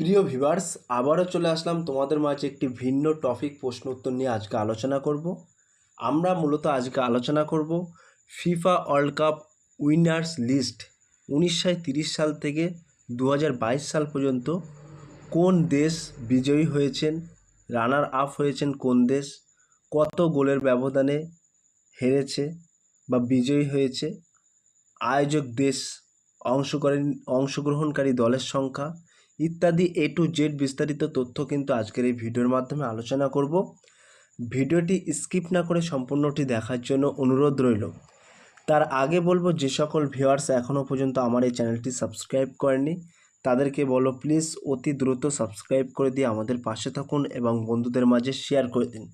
প্রিয় ভিভার্স আবারও চলে আসলাম তোমাদের মাঝে একটি ভিন্ন টপিক প্রশ্ন উত্তর নিয়ে আজকে আলোচনা করব। আমরা মূলত আজকে আলোচনা করব FIFA world cup winners list উনিশশো তিরিশ সাল থেকে দু হাজার বাইশ সাল পর্যন্ত কোন দেশ বিজয়ী হয়েছেন, রানার আপ হয়েছেন কোন দেশ, কত গোলের ব্যবধানে হেরেছে বা বিজয়ী হয়েছে, আয়োজক দেশ অংশগ্রহণ অংশগ্রহণকারী দলের সংখ্যা ইত্যাদি এ টু জেড বিস্তারিত তথ্য কিন্তু আজকের এই ভিডিওর মাধ্যমে আলোচনা করব। ভিডিওটি স্কিপ না করে সম্পূর্ণটি দেখার জন্য অনুরোধ রইল। তার আগে বলব, যে সকল ভিউয়ার্স এখনও পর্যন্ত আমার এই চ্যানেলটি সাবস্ক্রাইব করেনি তাদেরকে বলো প্লিজ অতি দ্রুত সাবস্ক্রাইব করে দিয়ে আমাদের পাশে থাকুন এবং বন্ধুদের মাঝে শেয়ার করে দিন।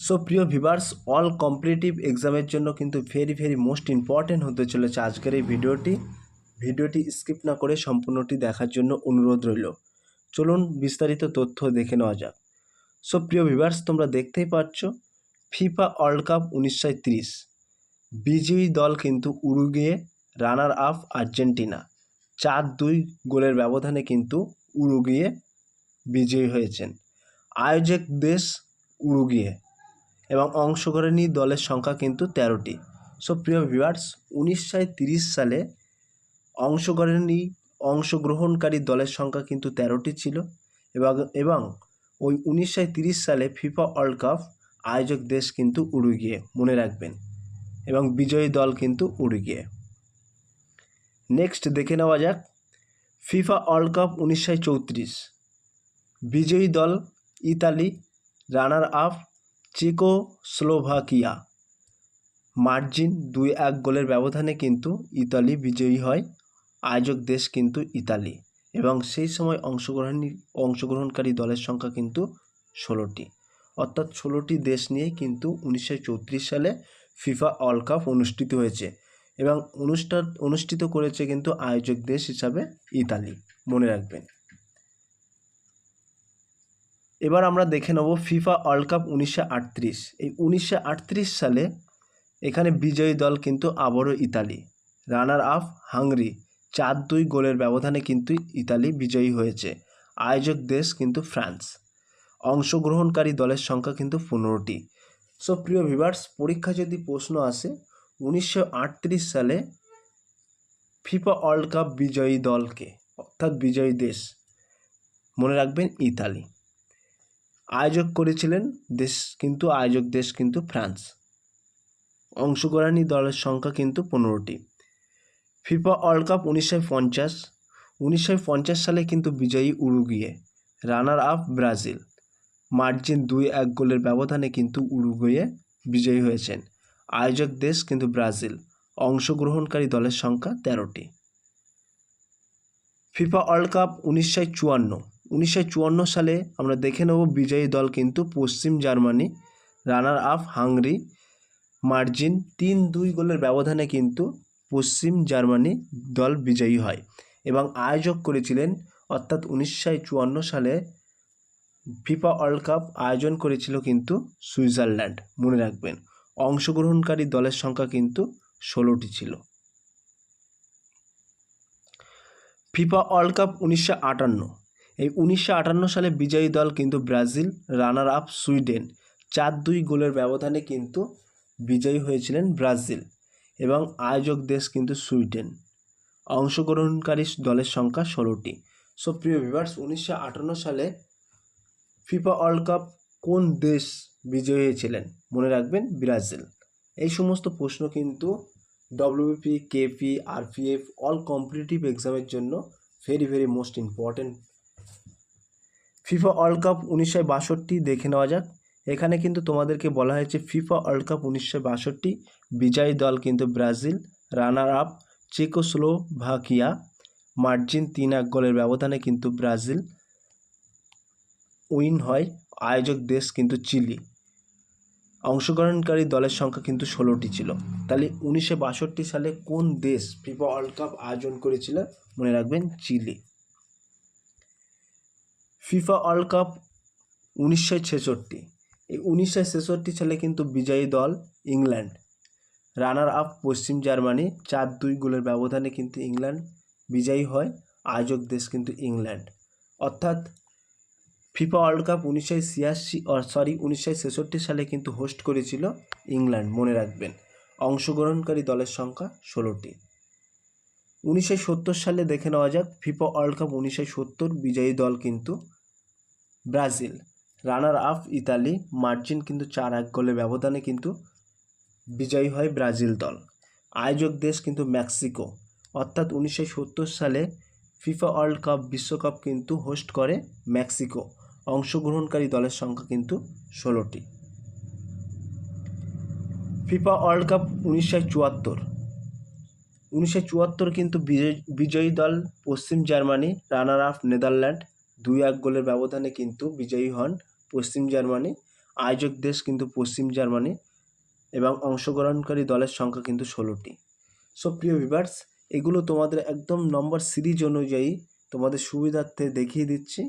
সো প্রিয় ভিভার্স অল কম্পিটিটিভ এক্সামের জন্য কিন্তু ভেরি ভেরি মোস্ট ইম্পর্ট্যান্ট হতে চলেছে আজকের এই ভিডিওটি। ভিডিওটি স্কিপ না করে সম্পূর্ণটি দেখার জন্য অনুরোধ রইল। চলুন বিস্তারিত তথ্য দেখে নেওয়া যাক। সো প্রিয় ভিভার্স তোমরা দেখতেই পাচ্ছ, ফিফা ওয়ার্ল্ড কাপ উনিশশো বিজয়ী দল কিন্তু উরুগুয়ে রানার আপ আর্জেন্টিনা। চার দুই গোলের ব্যবধানে কিন্তু উরুগুয়ে বিজয়ী হয়েছেন। আয়োজক দেশ উরুগুয়ে এবং অংশগ্রহণী দলের সংখ্যা কিন্তু তেরোটি। সো প্রিয় ভিউয়ার্স, উনিশশো সালে অংশগ্রহণী অংশগ্রহণকারী দলের সংখ্যা কিন্তু তেরোটি ছিল এবং এবং ওই উনিশশো তিরিশ সালে ফিফা ওয়ার্ল্ড কাপ আয়োজক দেশ কিন্তু উরুগিয়ে, মনে রাখবেন। এবং বিজয়ী দল কিন্তু উরুগিয়ে। নেক্সট দেখে নেওয়া যাক। ফিফা ওয়ার্ল্ড কাপ উনিশশো চৌত্রিশ। বিজয়ী দল Italy runner up Czechoslovakia. Margin দুই এক গোলের ব্যবধানে কিন্তু ইতালি বিজয়ী হয়। আয়োজক দেশ কিন্তু ইতালি এবং সেই সময় অংশগ্রহণী, অংশগ্রহণকারী দলের সংখ্যা কিন্তু ষোলোটি। অর্থাৎ ষোলোটি দেশ নিয়ে কিন্তু উনিশশো চৌত্রিশ সালে ফিফা ওয়ার্ল্ড কাপ অনুষ্ঠিত হয়েছে এবং অনুষ্ঠান অনুষ্ঠিত করেছে কিন্তু আয়োজক দেশ হিসাবে ইতালি। মনে রাখবেন। এবার আমরা দেখে নেব ফিফা ওয়ার্ল্ড কাপ উনিশশো আটত্রিশ। এই উনিশশো আটত্রিশ সালে এখানে বিজয়ী দল কিন্তু আবারও ইতালি, রানার আপ হাঙ্গরি। চার দুই গোলের ব্যবধানে কিন্তু ইতালি বিজয়ী হয়েছে। আয়োজক দেশ কিন্তু ফ্রান্স। অংশগ্রহণকারী দলের সংখ্যা কিন্তু পনেরোটি। সো, প্রিয় ভিভার্স পরীক্ষা যদি প্রশ্ন আসে, উনিশশো আটত্রিশ সালে ফিফা ওয়ার্ল্ড কাপ বিজয়ী দলকে, অর্থাৎ বিজয়ী দেশ, মনে রাখবেন ইতালি। আয়োজক করেছিলেন দেশ কিন্তু, আয়োজক দেশ কিন্তু ফ্রান্স। অংশগ্রহণী দলের সংখ্যা কিন্তু পনেরোটি। ফিফা ওয়ার্ল্ড কাপ উনিশশো পঞ্চাশ। উনিশশো পঞ্চাশ সালে কিন্তু বিজয়ী Uruguay runner up Brazil. Margin দুই এক গোলের ব্যবধানে কিন্তু উরুগুয়ে বিজয়ী হয়েছেন। আয়োজক দেশ কিন্তু ব্রাজিল। অংশগ্রহণকারী দলের সংখ্যা তেরোটি। ফিফা ওয়ার্ল্ড কাপ উনিশশো চুয়ান্ন। উনিশশো চুয়ান্ন সালে আমরা দেখে নেব বিজয়ী দল কিন্তু পশ্চিম Germany. Runner up Hungary. Margin তিন দুই গোলের ব্যবধানে কিন্তু পশ্চিম জার্মানি দল বিজয়ী হয় এবং আয়োজক করেছিলেন অর্থাৎ উনিশশো চুয়ান্ন সালে ফিফা ওয়ার্ল্ড কাপ আয়োজন করেছিল কিন্তু সুইজারল্যান্ড। মনে রাখবেন, অংশগ্রহণকারী দলের সংখ্যা কিন্তু ষোলোটি ছিল। ফিফা ওয়ার্ল্ড কাপ উনিশশো আটান্ন, এই উনিশশো আটান্ন সালে বিজয়ী দল কিন্তু ব্রাজিল, রানার আপ সুইডেন, চার দুই গোলের ব্যবধানে কিন্তু বিজয়ী হয়েছিলেন ব্রাজিল। এবং আয়োজক দেশ কিন্তু সুইডেন। অংশগ্রহণকারী দলের সংখ্যা ষোলোটি। সো প্রিয় ভিভার্স উনিশশো আটান্ন সালে ফিফা ওয়ার্ল্ড কাপ কোন দেশ বিজয়ী হয়েছিলেন? মনে রাখবেন, ব্রাজিল। এই সমস্ত প্রশ্ন কিন্তু WP KP RPF all competitive এক্সামের জন্য very very most important FIFA world cup উনিশশো বাষট্টি দেখে নেওয়া যাক। এখানে কিন্তু তোমাদেরকে বলা হয়েছে ফিফা ওয়ার্ল্ড কাপ উনিশশো বাষট্টি। বিজয়ী দল কিন্তু Brazil. Runner up Czechoslovakia. Margin তিন এক গোলের ব্যবধানে কিন্তু ব্রাজিল উইন হয়। আয়োজক দেশ কিন্তু চিলি। অংশগ্রহণকারী দলের সংখ্যা কিন্তু ষোলোটি ছিল। তাহলে উনিশশো বাষট্টি সালে কোন দেশ ফিফা ওয়ার্ল্ড কাপ আয়োজন করেছিল মনে রাখবেন? চিলি। ফিফা ওয়ার্ল্ড কাপ উনিশশো ছেষট্টি। এই উনিশশো ছেষট্টি সালে কিন্তু বিজয়ী দল ইংল্যান্ড। রানার আপ পশ্চিম জার্মানি, চার দুই গোলের ব্যবধানে কিন্তু ইংল্যান্ড বিজয়ী হয়। আয়োজক দেশ কিন্তু ইংল্যান্ড। অর্থাৎ ফিফা ওয়ার্ল্ড কাপ উনিশশো ছিয়াশি সরি, উনিশশো ছেষট্টি সালে কিন্তু হোস্ট করেছিল ইংল্যান্ড, মনে রাখবেন। অংশগ্রহণকারী দলের সংখ্যা ষোলোটি। উনিশশো সত্তর সালে দেখে নেওয়া যাক, ফিফা ওয়ার্ল্ড কাপ উনিশশো সত্তর বিজয়ী দল কিন্তু Brazil. Runner up Italy, margin কিন্তু চার এক গোলের ব্যবধানে কিন্তু বিজয়ী হয় ব্রাজিল দল। আয়োজক দেশ কিন্তু মেক্সিকো। অর্থাৎ উনিশশো সত্তর সালে ফিফা ওয়ার্ল্ড কাপ, বিশ্বকাপ কিন্তু হোস্ট করে মেক্সিকো। অংশগ্রহণকারী দলের সংখ্যা কিন্তু ষোলোটি। ফিফা ওয়ার্ল্ড কাপ উনিশশো চুয়াত্তর। উনিশশো চুয়াত্তর কিন্তু বিজয়, বিজয়ী দল পশ্চিম জার্মানি রানার আপ নেদারল্যান্ড, দুই এক গোলের ব্যবধানে কিন্তু বিজয়ী হন পশ্চিম জার্মানি, আয়োজক দেশ কিন্তু পশ্চিম জার্মানি এবং অংশগ্রহণকারী দলের সংখ্যা কিন্তু ষোলোটি। সো প্রিয় ভিভার্স এগুলো তোমাদের একদম নম্বর সিরিজ অনুযায়ী তোমাদের সুবিধার্থে দেখিয়ে দিচ্ছি।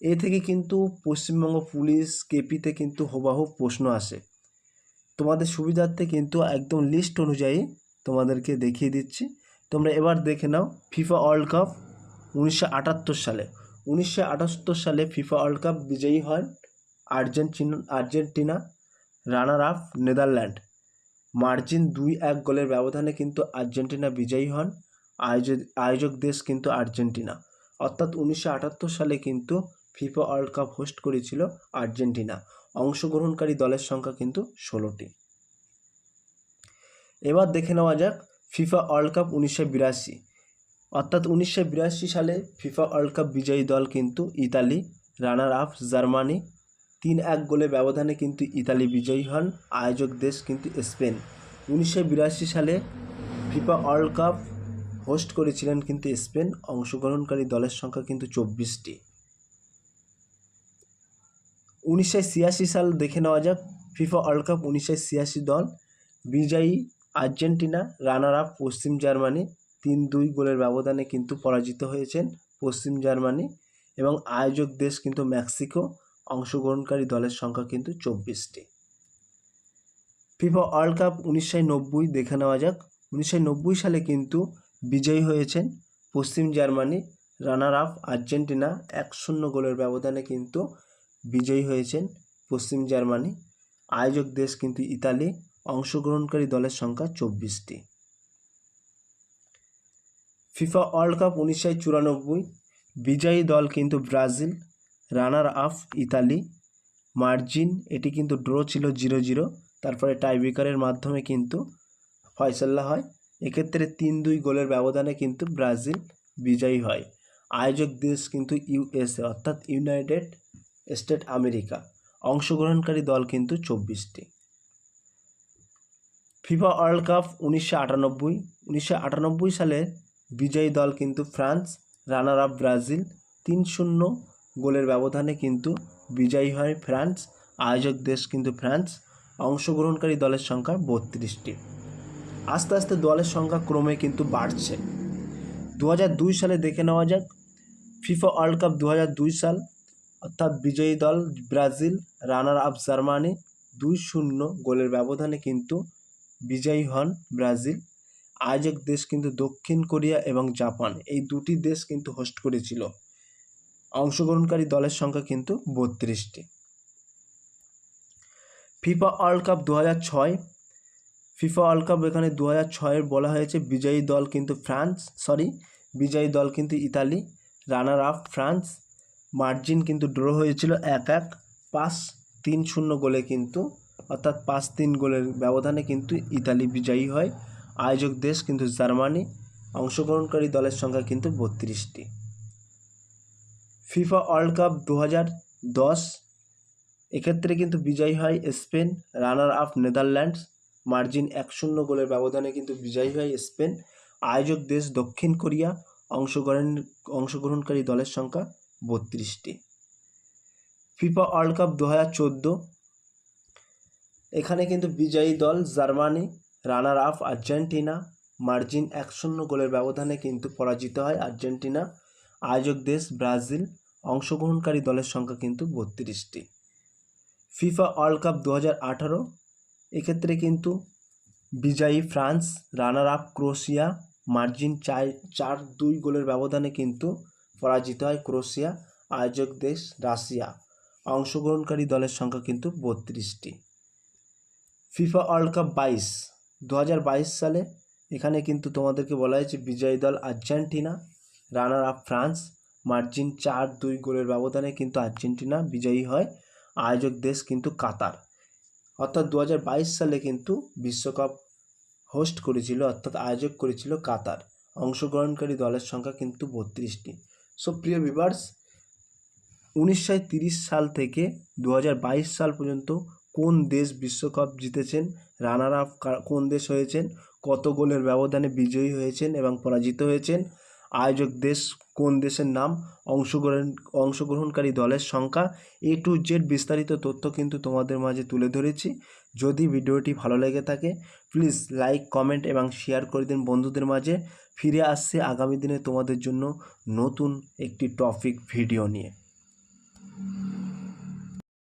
এ থেকে কিন্তু পশ্চিমবঙ্গ পুলিশ কেপিতে কিন্তু হুবাহু প্রশ্ন আসে। তোমাদের সুবিধার্থে কিন্তু একদম লিস্ট অনুযায়ী তোমাদেরকে দেখিয়ে দিচ্ছি। তোমরা এবার দেখে নাও ফিফা ওয়ার্ল্ড কাপ উনিশশো আটাত্তর সালে। উনিশশো আটাত্তর সালে ফিফা ওয়ার্ল্ড কাপ বিজয়ী হন Argentina Argentina runner up Netherland. Margin দুই এক গোলের ব্যবধানে কিন্তু আর্জেন্টিনা বিজয়ী হন। আয়োজক আয়োজক দেশ কিন্তু আর্জেন্টিনা। অর্থাৎ উনিশশো আটাত্তর সালে কিন্তু ফিফা ওয়ার্ল্ড কাপ হোস্ট করেছিল আর্জেন্টিনা। অংশগ্রহণকারী দলের সংখ্যা কিন্তু ষোলোটি। এবার দেখে নেওয়া যাক ফিফা ওয়ার্ল্ড কাপ উনিশশো বিরাশি। অর্থাৎ উনিশশো বিরাশি সালে ফিফা ওয়ার্ল্ড কাপ বিজয়ী দল কিন্তু ইতালি রানার আপ জার্মানি, তিন এক গোলে ব্যবধানে কিন্তু ইতালি বিজয়ী হন আয়োজক দেশ কিন্তু স্পেন। উনিশশো বিরাশি সালে ফিফা ওয়ার্ল্ড কাপ হোস্ট করেছিলেন কিন্তু স্পেন, অংশগ্রহণকারী দলের সংখ্যা কিন্তু চব্বিশটি। উনিশশো ছিয়াশি সাল দেখে নেওয়া যাক, ফিফা ওয়ার্ল্ড কাপ উনিশশো ছিয়াশি দল, বিজয়ী আর্জেন্টিনা রানার আপ পশ্চিম জার্মানি তিন দুই গোলের ব্যবধানে কিন্তু পরাজিত হয়েছেন পশ্চিম জার্মানি এবং আয়োজক দেশ কিন্তু মেক্সিকো, অংশগ্রহণকারী দলের সংখ্যা কিন্তু চব্বিশটি। ফিফা ওয়ার্ল্ড কাপ উনিশশো নব্বই দেখে নেওয়া যাক। উনিশশো নব্বই সালে কিন্তু বিজয়ী হয়েছেন পশ্চিম জার্মানি রানার আপ আর্জেন্টিনা এক শূন্য গোলের ব্যবধানে কিন্তু বিজয়ী হয়েছেন পশ্চিম জার্মানি। আয়োজক দেশ কিন্তু ইতালি, অংশগ্রহণকারী দলের সংখ্যা চব্বিশটি। ফিফা ওয়ার্ল্ড কাপ উনিশশো চুরানব্বই, বিজয়ী দল কিন্তু Brazil runner up Italy, margin, এটি কিন্তু ড্র ছিল জিরো জিরো, তারপরে টাইব্রেকারের মাধ্যমে কিন্তু ফয়সাল্লা হয়। এক্ষেত্রে তিন দুই গোলের ব্যবধানে কিন্তু ব্রাজিল বিজয়ী হয়। আয়োজক দেশ কিন্তু ইউএসএ অর্থাৎ ইউনাইটেড স্টেট আমেরিকা। অংশগ্রহণকারী দল কিন্তু চব্বিশটি। ফিফা ওয়ার্ল্ড কাপ উনিশশো আটানব্বই উনিশশো আটানব্বই সালে বিজয়ী দল কিন্তু ফ্রান্স রানার আপ ব্রাজিল, তিন শূন্য গোলের ব্যবধানে কিন্তু বিজয়ী হয় ফ্রান্স, আয়োজক দেশ কিন্তু ফ্রান্স, অংশগ্রহণকারী দলের সংখ্যা বত্রিশটি। আস্তে আস্তে দলের সংখ্যা ক্রমে কিন্তু বাড়ছে। দু সালে দেখে নেওয়া যাক, ফিফা ওয়ার্ল্ড কাপ দু সাল, অর্থাৎ বিজয়ী দল ব্রাজিল রানার আপ জার্মানি, দুই শূন্য গোলের ব্যবধানে কিন্তু বিজয়ী হন ব্রাজিল। আয়োজক দেশ কিন্তু দক্ষিণ কোরিয়া এবং জাপান। এই দুটি দেশ কিন্তু হোস্ট করেছিল। অংশগ্রহণকারী দলের সংখ্যা কিন্তু বত্রিশটি। ফিফা ওয়ার্ল্ড কাপ দু হাজার ছয়। ফিফা ওয়ার্ল্ড কাপ এখানে দু হাজার ছয়ের বলা হয়েছে। বিজয়ী দল কিন্তু ফ্রান্স সরি বিজয়ী দল কিন্তু Italy runner up France. Margin কিন্তু ড্র হয়েছিল এক এক। পাঁচ তিন শূন্য গোলে কিন্তু, অর্থাৎ পাঁচ তিন গোলের ব্যবধানে কিন্তু ইতালি বিজয়ী হয়। আয়োজক দেশ কিন্তু জার্মানি, অংশগ্রহণকারী দলের সংখ্যা কিন্তু বত্রিশটি। ফিফা ওয়ার্ল্ড কাপ দু হাজার দশ, এক্ষেত্রে কিন্তু বিজয়ী হয় Spain, runner up Netherlands, margin এক শূন্য গোলের ব্যবধানে কিন্তু বিজয়ী হয় স্পেন। আয়োজক দেশ দক্ষিণ কোরিয়া, অংশগ্রহণ, অংশগ্রহণকারী দলের সংখ্যা বত্রিশটি। ফিফা ওয়ার্ল্ড কাপ দু হাজার চোদ্দ, এখানে কিন্তু বিজয়ী দল Germany runner up Argentina. Margin এক শূন্য গোলের ব্যবধানে কিন্তু পরাজিত হয় আর্জেন্টিনা। আয়োজক দেশ ব্রাজিল। অংশগ্রহণকারী দলের সংখ্যা কিন্তু বত্রিশটি। ফিফা ওয়ার্ল্ড কাপ দু হাজার আঠারো। এক্ষেত্রে কিন্তু বিজয়ী France runner up Croatia. Margin চার চার দুই গোলের ব্যবধানে কিন্তু পরাজিত হয় ক্রোশিয়া। আয়োজক দেশ রাশিয়া। অংশগ্রহণকারী দলের সংখ্যা কিন্তু বত্রিশটি। ফিফা ওয়ার্ল্ড কাপ বাইশ। দু হাজার বাইশ সালে এখানে কিন্তু তোমাদেরকে বলা হয়েছে বিজয়ী দল Argentina runner up France, margin চার দুই গোলের ব্যবধানে কিন্তু আর্জেন্টিনা বিজয়ী হয়। আয়োজক দেশ কিন্তু কাতার। অর্থাৎ দু হাজার বাইশ সালে কিন্তু বিশ্বকাপ হোস্ট করেছিল, অর্থাৎ আয়োজক করেছিল কাতার। অংশগ্রহণকারী দলের সংখ্যা কিন্তু বত্রিশটি। সো প্রিয় ভিভার্স উনিশশো সাল থেকে দু হাজার বাইশ সাল পর্যন্ত কোন দেশ বিশ্বকাপ জিতেছেন? রানার আপ কোন দেশ হয়েছেন? কত গোলের ব্যবধানে বিজয়ী হয়েছেন এবং পরাজিত হয়েছেন? আয়োজক দেশ কোন দেশের নাম? অংশগ্রহণ, অংশগ্রহণকারী দলের সংখ্যা? এ টু জেড বিস্তারিত তথ্য কিন্তু তোমাদের মাঝে তুলে ধরেছি। যদি ভিডিওটি ভালো লেগে থাকে প্লিজ লাইক কমেন্ট এবং শেয়ার করে দিন বন্ধুদের মাঝে। ফিরে আসছে আগামী দিনে তোমাদের জন্য নতুন একটি টপিক ভিডিও নিয়ে।